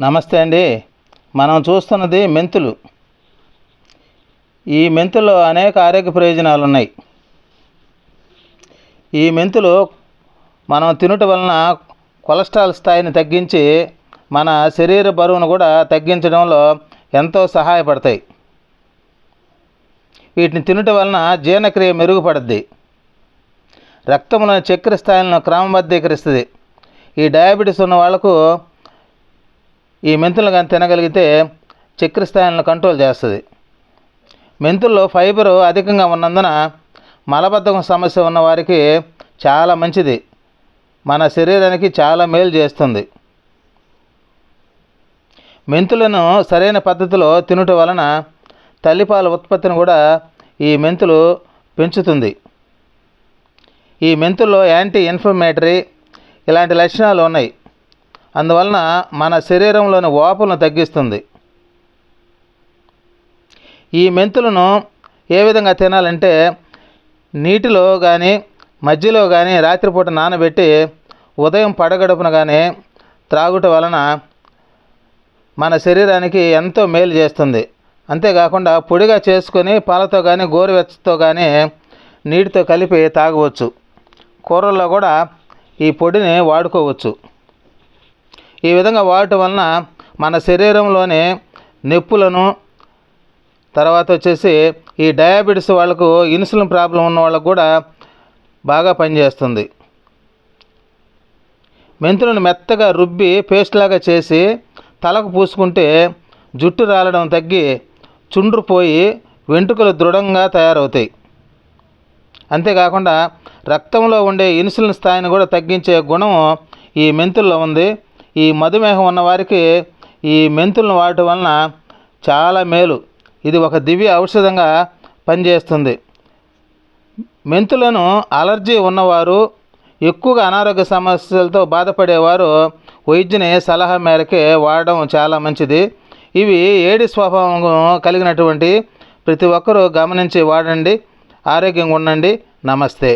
నమస్తే అండి. మనం చూస్తున్నది మెంతులు. ఈ మెంతులో అనేక ఆరోగ్య ప్రయోజనాలు ఉన్నాయి ఈ మెంతులు మనం తినుట వలన కొలెస్ట్రాల్ స్థాయిని తగ్గించి మన శరీర బరువును కూడా తగ్గించడంలో ఎంతో సహాయపడతాయి. వీటిని తినుట వలన జీర్ణక్రియ మెరుగుపడుద్ది. రక్తంలోని చక్కెర స్థాయిలను క్రమబద్ధీకరిస్తుంది. ఈ డయాబెటీస్ ఉన్న వాళ్ళకు ఈ మెంతులను కానీ తినగలిగితే చక్కెర స్థాయిలను కంట్రోల్ చేస్తుంది. మెంతుల్లో ఫైబరు అధికంగా ఉన్నందున మలబద్ధకం సమస్య ఉన్న వారికి చాలా మంచిది. మన శరీరానికి చాలా మేలు చేస్తుంది. మెంతులను సరైన పద్ధతిలో తినుట వలన తల్లిపాల ఉత్పత్తిని కూడా ఈ మెంతులు పెంచుతుంది. ఈ మెంతుల్లో యాంటీ ఇన్ఫ్లమేటరీ ఇలాంటి లక్షణాలు ఉన్నాయి. అందువలన మన శరీరంలోని వాపులను తగ్గిస్తుంది. ఈ మెంతులను ఏ విధంగా తినాలంటే నీటిలో కానీ మధ్యలో కానీ రాత్రిపూట నానబెట్టి ఉదయం పడగడుపున కానీ త్రాగుట వలన మన శరీరానికి ఎంతో మేలు చేస్తుంది. అంతేకాకుండా పొడిగా చేసుకొని పాలతో కానీ గోరువెచ్చతో కానీ నీటితో కలిపి తాగవచ్చు. కూరల్లో కూడా ఈ పొడిని వాడుకోవచ్చు. ఈ విధంగా వాడటం వలన మన శరీరంలోని నొప్పులను తర్వాత వచ్చేసి ఈ డయాబెటీస్ వాళ్ళకు ఇన్సులిన్ ప్రాబ్లం ఉన్న వాళ్ళకు కూడా బాగా పనిచేస్తుంది. మెంతులను మెత్తగా రుబ్బి పేస్ట్ లాగా చేసి తలకు పూసుకుంటే జుట్టు రాలడం తగ్గి చుండ్రు పోయి వెంట్రుకలు దృఢంగా తయారవుతాయి. అంతేకాకుండా రక్తంలో ఉండే ఇన్సులిన్ స్థాయిని కూడా తగ్గించే గుణం ఈ మెంతుల్లో ఉంది. ఈ మధుమేహం ఉన్న వారికి ఈ మెంతులను వాడటం వలన చాలా మేలు. ఇది ఒక దివ్య ఔషధంగా పనిచేస్తుంది. మెంతులను అలర్జీ ఉన్నవారు ఎక్కువగా అనారోగ్య సమస్యలతో బాధపడేవారు వైద్యుని సలహా మేరకే వాడడం చాలా మంచిది. ఇవి ఏడి స్వభావం కలిగినటువంటి ప్రతి ఒక్కరూ గమనించి వాడండి. ఆరోగ్యంగా ఉండండి. నమస్తే.